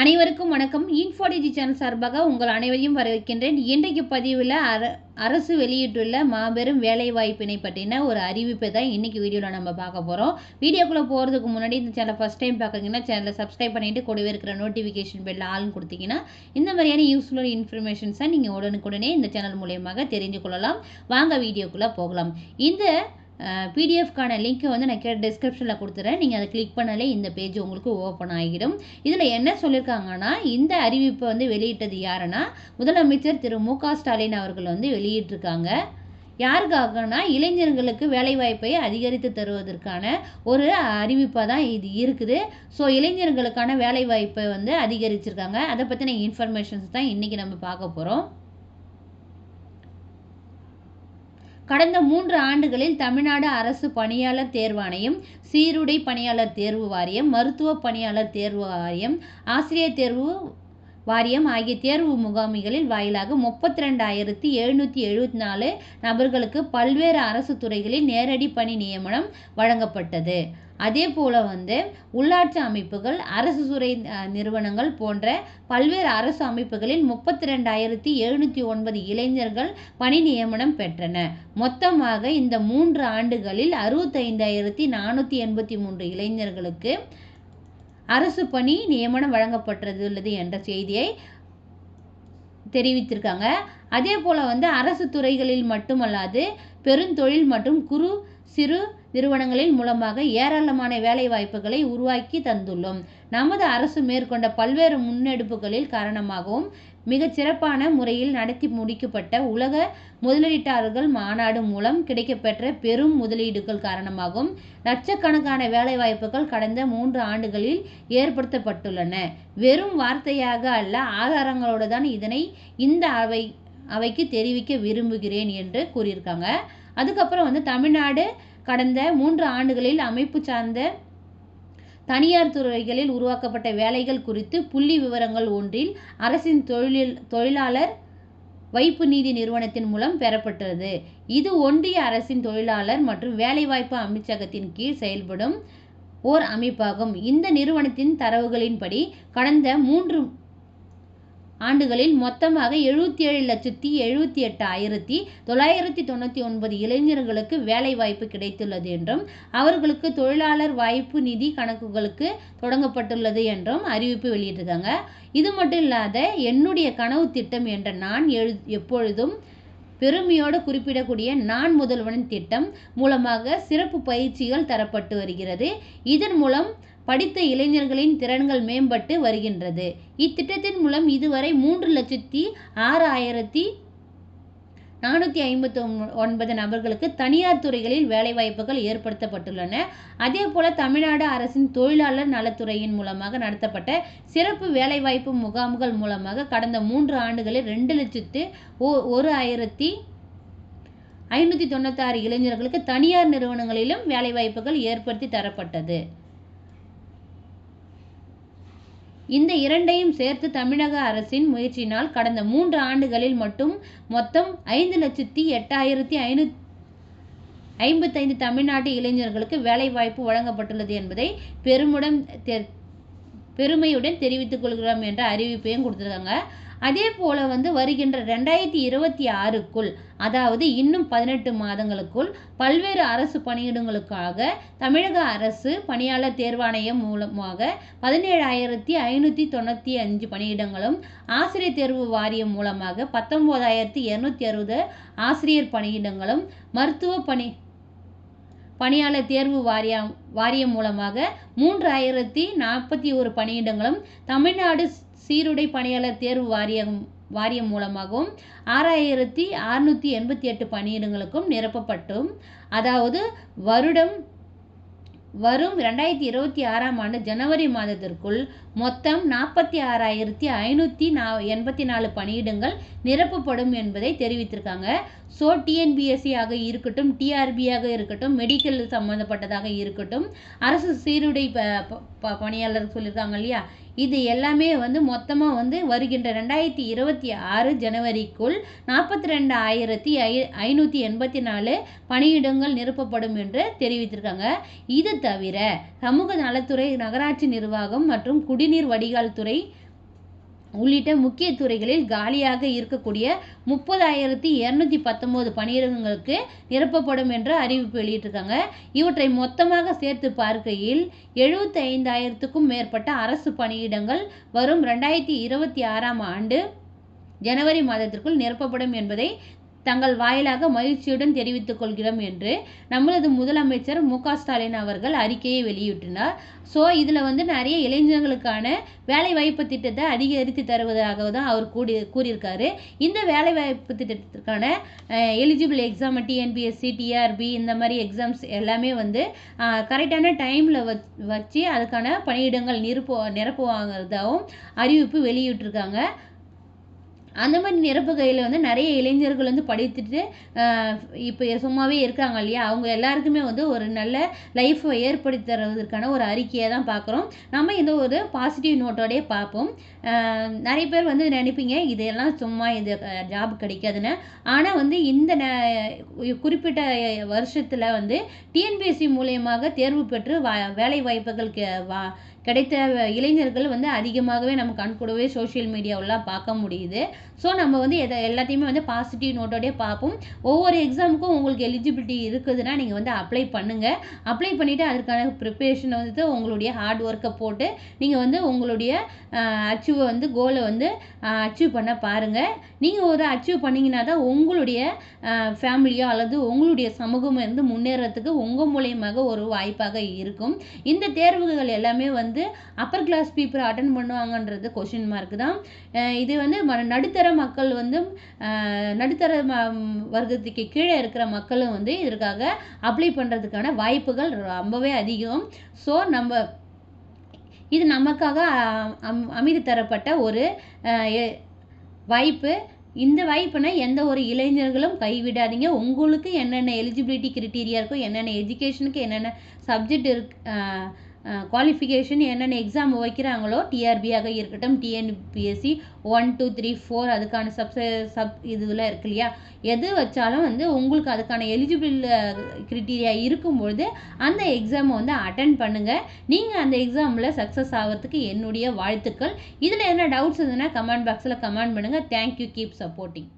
அனைவருக்கும் வணக்கம். இன்ஃபோடிஜி சேனல் சார்பாக உங்கள் அனைவரையும் வரவேற்கின்றேன். இன்றைக்கு பதிவில் அர அரசு வெளியிட்டுள்ள மாபெரும் வேலைவாய்ப்பினை பற்றின ஒரு அறிவிப்பை தான் இன்றைக்கி வீடியோவில் நம்ம பார்க்க போகிறோம் வீடியோக்குள்ளே போகிறதுக்கு முன்னாடி இந்த சேனலை ஃபஸ்ட் டைம் பார்க்குறீங்கன்னா சேனலை சப்ஸ்கிரைப் பண்ணிவிட்டு கூடவே இருக்கிற நோட்டிஃபிகேஷன் பெல் ஆள்னு கொடுத்தீங்கன்னா இந்த மாதிரியான யூஸ்ஃபுல்லான இன்ஃபர்மேஷன்ஸை நீங்கள் உடனுக்குடனே இந்த சேனல் மூலியமாக தெரிஞ்சு கொள்ளலாம். வாங்க வீடியோக்குள்ளே போகலாம். இந்த பிடிஎஃப்கான லிங்க்கை வந்து நான் கே டிஸ்கிரிப்ஷனில் கொடுத்துறேன். நீங்கள் அதை கிளிக் பண்ணாலே இந்த பேஜ் உங்களுக்கு ஓப்பன் ஆகிடும். இதில் என்ன சொல்லியிருக்காங்கன்னா இந்த அறிவிப்பை வந்து வெளியிட்டது யாருன்னா முதலமைச்சர் திரு மு க ஸ்டாலின் அவர்கள் வந்து வெளியிட்டிருக்காங்க. யாருக்காகனா இளைஞர்களுக்கு வேலைவாய்ப்பை அதிகரித்து தருவதற்கான ஒரு அறிவிப்பாக தான் இது இருக்குது. ஸோ இளைஞர்களுக்கான வேலைவாய்ப்பை வந்து அதிகரிச்சிருக்காங்க. அதை பற்றின இன்ஃபர்மேஷன்ஸ் தான் இன்றைக்கி நம்ம பார்க்க போகிறோம் கடந்த மூன்று ஆண்டுகளில் தமிழ்நாடு அரசு பணியாளர் தேர்வாணையம் சீருடை பணியாளர் தேர்வு வாரியம் மருத்துவ பணியாளர் தேர்வு வாரியம் ஆசிரியர் தேர்வு வாரியம் ஆகிய தேர்வு முகாமிகளில் வாயிலாக முப்பத்தி ரெண்டாயிரத்தி எழுநூற்றி எழுபத்தி நாலு நபர்களுக்கு பல்வேறு அரசு துறைகளில் நேரடி பணி நியமனம் வழங்கப்பட்டது. அதே போல் வந்து உள்ளாட்சி அமைப்புகள் அரசு துறை நிறுவனங்கள் போன்ற பல்வேறு அரசு அமைப்புகளில் முப்பத்தி ரெண்டாயிரத்தி எழுநூற்றி ஒன்பது இளைஞர்கள் பணி நியமனம் பெற்றன. மொத்தமாக இந்த மூன்று ஆண்டுகளில் அறுபத்தைந்தாயிரத்தி நானூற்றி எண்பத்தி மூன்று இளைஞர்களுக்கு அரசு பணி நியமனம் வழங்கப்பட்டுள்ளது என்ற செய்தியை தெரிவித்திருக்காங்க. அதே போல் வந்து அரசு துறைகளில் மட்டுமல்லாது பெருந்தொழில் மற்றும் குறு சிறு நிறுவனங்களின் மூலமாக ஏராளமான வேலை வாய்ப்புகளை உருவாக்கி தந்துள்ளோம். நமது அரசு மேற்கொண்ட பல்வேறு முன்னெடுப்புகளில் காரணமாகவும் மிகச் சிறப்பான முறையில் நடத்தி முடிக்கப்பட்ட உலக முதலீட்டாளர்கள் மாநாடு மூலம் கிடைக்கப்பெற்ற பெரும் முதலீடுகள் காரணமாகவும் லட்சக்கணக்கான வேலைவாய்ப்புகள் கடந்த மூன்று ஆண்டுகளில் ஏற்படுத்தப்பட்டுள்ளன. வெறும் வார்த்தையாக அல்ல ஆதாரங்களோடு தான் இதனை இந்த அவை அவைக்கு தெரிவிக்க விரும்புகிறேன் என்று கூறியிருக்காங்க. அதுக்கப்புறம் வந்து தமிழ்நாடு கடந்த மூன்று ஆண்டுகளில் அமைப்பு சார்ந்த தனியார் துறைகளில் உருவாக்கப்பட்ட வேலைகள் குறித்து புள்ளி விவரங்கள் ஒன்றில் அரசின் தொழிலில் தொழிலாளர் வைப்பு நீதி நிறுவனத்தின் மூலம் பெறப்பட்டது. இது ஒன்றிய அரசின் தொழிலாளர் மற்றும் வேலைவாய்ப்பு அமைச்சகத்தின் கீழ் செயல்படும் ஓர் அமைப்பாகும். இந்த நிறுவனத்தின் தரவுகளின்படி கடந்த மூன்று ஆண்டுகளில் மொத்தமாக எழுபத்தி ஏழு லட்சத்தி எழுபத்தி எட்டு ஆயிரத்தி தொள்ளாயிரத்தி தொண்ணூற்றி ஒன்பது இளைஞர்களுக்கு வேலைவாய்ப்பு கிடைத்துள்ளது என்றும் அவர்களுக்கு தொழிலாளர் வாய்ப்பு நிதி கணக்குகளுக்கு தொடங்கப்பட்டுள்ளது என்றும் அறிவிப்பு வெளியிட்டிருக்காங்க. இது மட்டும் இல்லாத என்னுடைய கனவு திட்டம் என்ற நான் எழு எப்பொழுதும் பெருமையோடு குறிப்பிடக்கூடிய நான் முதல்வனின் திட்டம் மூலமாக சிறப்பு பயிற்சிகள் தரப்பட்டு வருகிறது. இதன் மூலம் படித்த இளைஞர்களின் திறன்கள் மேம்பட்டு வருகின்றது. இத்திட்டத்தின் மூலம் இதுவரை மூன்று லட்சத்தி ஆறு ஆயிரத்தி நானூற்றி ஐம்பத்தி ஒன்பது நபர்களுக்கு தனியார் துறைகளில் வேலைவாய்ப்புகள் ஏற்படுத்தப்பட்டுள்ளன. அதே போல தமிழ்நாடு அரசின் தொழிலாளர் நலத்துறையின் மூலமாக நடத்தப்பட்ட சிறப்பு வேலைவாய்ப்பு முகாம்கள் மூலமாக கடந்த மூன்று ஆண்டுகளில் ரெண்டு லட்சத்து ஒரு ஆயிரத்தி ஐநூற்றி தொண்ணூத்தாறு இளைஞர்களுக்கு தனியார் நிறுவனங்களிலும் வேலைவாய்ப்புகள் ஏற்படுத்தி தரப்பட்டது. இந்த இரண்டையும் சேர்த்து தமிழக அரசின் முயற்சியினால் கடந்த மூன்று ஆண்டுகளில் மட்டும் மொத்தம் ஐந்து லட்சத்தி எட்டாயிரத்தி ஐநூத் ஐம்பத்தைந்து தமிழ்நாட்டு இளைஞர்களுக்கு வேலைவாய்ப்பு வழங்கப்பட்டுள்ளது என்பதை பெருமுடன் பெருமையுடன் தெரிவித்துக் கொள்கிறோம் என்ற அறிவிப்பையும் கொடுத்துருக்காங்க. அதே போல் வந்து வருகின்ற ரெண்டாயிரத்தி இருபத்தி ஆறுக்குள் அதாவது இன்னும் பதினெட்டு மாதங்களுக்குள் பல்வேறு அரசு பணியிடங்களுக்காக தமிழக அரசு பணியாளர் தேர்வாணையம் மூலமாக பதினேழாயிரத்தி ஐநூற்றி தொண்ணூற்றி அஞ்சு பணியிடங்களும் ஆசிரியர் தேர்வு வாரியம் மூலமாக பத்தொம்போதாயிரத்தி இரநூத்தி அறுபது ஆசிரியர் பணியிடங்களும் மருத்துவ பணி பணியாளர் தேர்வு வாரியம் வாரியம் மூலமாக மூன்றாயிரத்தி நாற்பத்தி ஒரு பணியிடங்களும் தமிழ்நாடு சீருடை பணியாளர் தேர்வு வாரியம் வாரியம் மூலமாகவும் ஆறாயிரத்தி அறுநூற்றி எண்பத்தி எட்டு பணியிடங்களுக்கும் நிரப்பப்பட்டும். அதாவது வருடம் வரும் ரெண்டாயிரத்தி இருபத்தி ஆறாம் ஆண்டு ஜனவரி மாதத்திற்குள் மொத்தம் நாற்பத்தி ஆறாயிரத்தி ஐநூற்றி நா எண்பத்தி நாலு பணியிடங்கள் நிரப்பப்படும் என்பதை தெரிவித்திருக்காங்க. ஸோ டிஎன்பிஎஸ்சியாக இருக்கட்டும் டிஆர்பியாக இருக்கட்டும் மெடிக்கல் சம்மந்தப்பட்டதாக இருக்கட்டும் அரசு சீருடை ப பணியாளர் சொல்லியிருக்காங்க இல்லையா? இது எல்லாமே வந்து மொத்தமாக வந்து வருகின்ற ரெண்டாயிரத்தி இருபத்தி ஆறு ஜனவரிக்குள் நாற்பத்தி ரெண்டு ஆயிரத்தி ஐ ஐநூற்றி எண்பத்தி நாலு பணியிடங்கள் நிரப்பப்படும் என்று தெரிவித்திருக்காங்க. இது தவிர சமூக நலத்துறை நகராட்சி நிர்வாகம் மற்றும் குடிநீர் வடிகால் துறை உள்ளிட்ட முக்கிய துறைகளில் காலியாக இருக்கக்கூடிய முப்பதாயிரத்தி இரநூத்தி பத்தொம்போது பணியிடங்களுக்கு நிரப்பப்படும் என்ற அறிவிப்பு வெளியிட்டிருக்காங்க. இவற்றை மொத்தமாக சேர்த்து பார்க்கையில் எழுபத்தி ஐந்தாயிரத்துக்கும் மேற்பட்ட அரசு பணியிடங்கள் வரும் ரெண்டாயிரத்தி இருபத்தி ஆறாம் ஆண்டு ஜனவரி மாதத்திற்குள் நிரப்பப்படும் என்பதை தங்கள் வாயிலாக மகிழ்ச்சியுடன் தெரிவித்துக் கொள்கிறோம் என்று நம்மளது முதலமைச்சர் மு ஸ்டாலின் அவர்கள் அறிக்கையை வெளியிட்டினார் ஸோ இதில் வந்து நிறைய இளைஞர்களுக்கான வேலைவாய்ப்பு திட்டத்தை அதிகரித்து தருவதாக தான் அவர் கூடி கூறியிருக்காரு. இந்த வேலைவாய்ப்பு திட்டத்திற்கான எலிஜிபிள் எக்ஸாம் டிஎன்பிஎஸ்சி டிஆர்பி இந்த மாதிரி எக்ஸாம்ஸ் எல்லாமே வந்து கரெக்டான டைமில் வச் வச்சு அதுக்கான பணியிடங்கள் நிரப்பு நிரப்புவாங்கிறதாகவும் அறிவிப்பு வெளியிட்டிருக்காங்க. அந்த மாதிரி நிரப்புகையில் வந்து நிறைய இளைஞர்கள் வந்து படித்துட்டு இப்போ சும்மாவே இருக்காங்க இல்லையா? அவங்க எல்லாருக்குமே வந்து ஒரு நல்ல லைஃப்பை ஏற்படுத்தி தருவதற்கான ஒரு அறிக்கையை தான் பார்க்குறோம். நம்ம இந்த ஒரு பாசிட்டிவ் நோட்டோடய பார்ப்போம். நிறைய பேர் வந்து நினைப்பீங்க இதெல்லாம் சும்மா இது ஜாப் கிடைக்காதுன்னு. ஆனால் வந்து இந்த குறிப்பிட்ட வருஷத்தில் வந்து டிஎன்பிஎஸ்சி மூலியமாக தேர்வு பெற்று வா வேலை வாய்ப்புகள் வா கிடைத்த இளைஞர்கள் வந்து அதிகமாகவே நம்ம கண்கூடவே சோஷியல் மீடியாவெல்லாம் பார்க்க முடியுது. ஸோ நம்ம வந்து எதை எல்லாத்தையுமே வந்து பாசிட்டிவ் நோட்டோடய பார்ப்போம். ஒவ்வொரு எக்ஸாமுக்கும் உங்களுக்கு எலிஜிபிலிட்டி இருக்குதுன்னா நீங்கள் வந்து அப்ளை பண்ணுங்கள் அப்ளை பண்ணிவிட்டு அதற்கான ப்ரிப்பரேஷன் வந்து உங்களுடைய ஹார்ட் ஒர்க்கை போட்டு நீங்கள் வந்து உங்களுடைய அச்சீவை வந்து கோலை வந்து அச்சீவ் பண்ண பாருங்கள் நீங்கள் ஒரு அச்சீவ் பண்ணிங்கன்னா தான் உங்களுடைய ஃபேமிலியோ அல்லது உங்களுடைய சமூகம் வந்து முன்னேறத்துக்கு உங்கள் மூலியமாக ஒரு வாய்ப்பாக இருக்கும். இந்த தேர்வுகள் எல்லாமே வந்து அப்பர் கிளாஸ் பீப்புள் அட்டன் பண்ணுவாங்கன்றது கொஷின் மார்க் தான். இது வந்து நடுத்தர மக்கள் வந்து நடுத்தர வர்க்கத்துக்கு கீழே இருக்கிற மக்களும் வந்து இதற்காக அப்ளை பண்ணுறதுக்கான வாய்ப்புகள் ரொம்பவே அதிகம். ஸோ நம்ம இது நமக்காக அமைதி தரப்பட்ட ஒரு வாய்ப்பு. இந்த வாய்ப்பினை எந்த ஒரு இளைஞர்களும் கைவிடாதீங்க. உங்களுக்கு என்னென்ன எலிஜிபிலிட்டி கிரிட்டீரியா இருக்கோ என்னென்ன எஜுகேஷனுக்கு என்னென்ன சப்ஜெக்ட் இருக்கு குவாலிஃபிகேஷன் என்னென்ன எக்ஸாம் வைக்கிறாங்களோ டிஆர்பியாக இருக்கட்டும் TNPSC one two three four அதுக்கான சப் சப் இதுலாம் இருக்கு இல்லையா? எது வச்சாலும் வந்து உங்களுக்கு அதுக்கான எலிஜிபிள் கிரிட்டீரியா இருக்கும்பொழுது அந்த எக்ஸாமை வந்து அட்டன் பண்ணுங்கள் நீங்கள் அந்த எக்ஸாமில் சக்ஸஸ் ஆகிறதுக்கு என்னுடைய வாழ்த்துக்கள். இதில் என்ன டவுட்ஸ் இருந்ததுன்னா கமெண்ட் பாக்ஸில் கமெண்ட் பண்ணுங்கள் தேங்க்யூ கீப் சப்போர்ட்டிங்